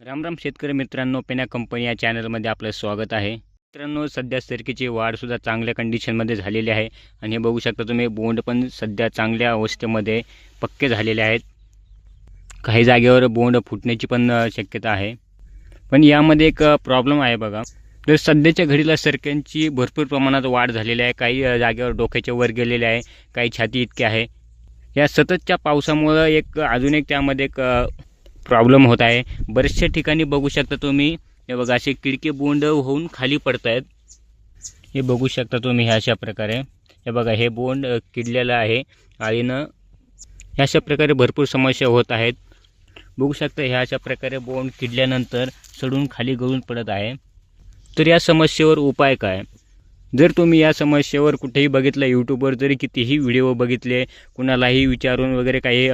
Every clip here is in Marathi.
रामराम शेतकरी मित्रांनो पेना कंपनी या चॅनलमध्ये आपलं स्वागत आहे. मित्रांनो सध्या सरकीची वाढसुद्धा चांगल्या कंडिशनमध्ये झालेली आहे. आणि हे बघू शकता तुम्ही बोंड पण सध्या चांगल्या अवस्थेमध्ये पक्के झालेले आहेत. काही जागेवर बोंड फुटण्याची पण शक्यता आहे. पण यामध्ये एक प्रॉब्लेम आहे बघा. तर सध्याच्या घडीला सरक्यांची भरपूर प्रमाणात वाढ झालेली आहे. काही जागेवर डोक्याच्या वर गेलेले आहे. काही छाती इतके आहे. या सततच्या पावसामुळं एक अजून एक त्यामध्ये एक प्रॉब्लेम होत आहे. बरेचशा ठिकाणी बघू शकता तुम्ही. हे बघा असे किडके बोंड होऊन खाली पडत आहेत हे बघू शकता तुम्ही ह्या अशा प्रकारे. हे बघा हे बोंड किडलेलं आहे आळीनं ह्या अशा प्रकारे भरपूर समस्या होत आहेत. बघू शकता ह्या अशा प्रकारे बोंड किडल्यानंतर सडून खाली गळून पडत आहे. तर या समस्येवर उपाय काय? जर तुम्ही या समस्येवर कुठेही बघितलं यूट्यूबवर जरी कितीही व्हिडिओ बघितले कुणालाही विचारून वगैरे काही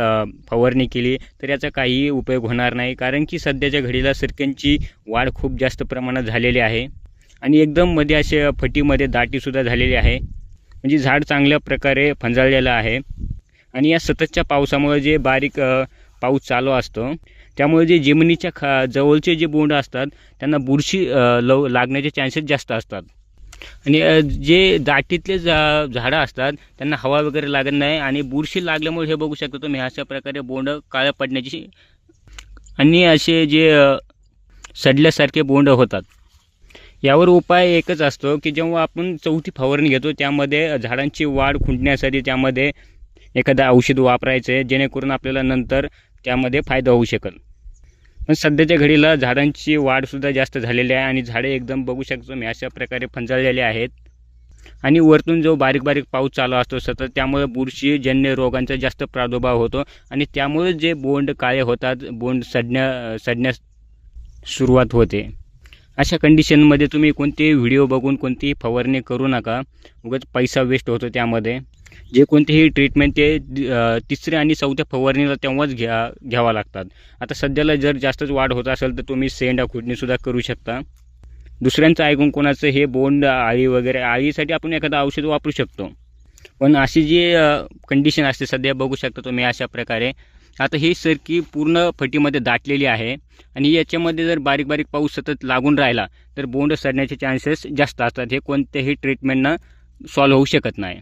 फवारणी केली तर याचा काहीही उपयोग होणार नाही. कारण की सध्याच्या घडीला सरक्यांची वाढ खूप जास्त प्रमाणात झालेली आहे. आणि एकदम मध्ये असे फटीमध्ये दाटीसुद्धा झालेली आहे. म्हणजे झाड चांगल्या प्रकारे फंजाळलेलं आहे. आणि या सततच्या पावसामुळे जे बारीक पाऊस चालू असतो त्यामुळे जे जमिनीच्या खा जवळचे जे बोंड असतात त्यांना बुरशी लव लागण्याचे चान्सेस जास्त असतात. आणि जे दाटीतले जा झाडं असतात त्यांना हवा वगैरे लागत नाही आणि बुरशी लागल्यामुळे हे बघू शकता तुम्ही अशा प्रकारे बोंड काळ्या पडण्याची आणि असे जे सडल्यासारखे बोंड होतात. यावर उपाय एकच असतो की जेव्हा आपण चौथी फवारणी घेतो त्यामध्ये झाडांची वाढ खुंटण्यासाठी त्यामध्ये एखादं औषध वापरायचं आहे जेणेकरून आपल्याला नंतर त्यामध्ये फायदा होऊ शकेल. पण सध्याच्या घडीला झाडांची वाढसुद्धा जास्त झालेली आहे आणि झाडे एकदम बघू शकतो मी अशा प्रकारे फंजाळलेले आहेत. आणि वरतून जो बारीक बारीक पाऊस चालू असतो सतत त्यामुळे बुरशीजन्य रोगांचा जास्त प्रादुर्भाव होतो. आणि त्यामुळे जे बोंड काळे होतात बोंड सडण्या सडण्यास सुरुवात होते. अशा कंडिशनमध्ये तुम्ही कोणतेही व्हिडिओ बघून कोणतीही फवारणी करू नका. उगाच पैसा वेस्ट होतो त्यामध्ये. जे कोणतेही ट्रीटमेंट ते तिसऱ्या आणि चौथ्या फवारणीला तेव्हाच घ्या घ्यावा लागतात. आता सध्याला जर जास्तच वाढ होत असेल तर तुम्ही सेंडा खुडणीसुद्धा करू शकता. दुसऱ्यांचं ऐकून कोणाचं हे बोंड आळी वगैरे आळीसाठी आपण एखादं औषध वापरू शकतो. पण अशी जी कंडिशन असते सध्या बघू शकता तुम्ही अशा प्रकारे. आता ही सरकी पूर्ण फटीमध्ये दाटलेली आहे आणि याच्यामध्ये जर बारीक बारीक पाऊस सतत लागून राहिला तर बोंड सडण्याचे चान्सेस जास्त असतात. हे कोणत्याही ट्रीटमेंटनं सॉल्व्ह होऊ शकत नाही.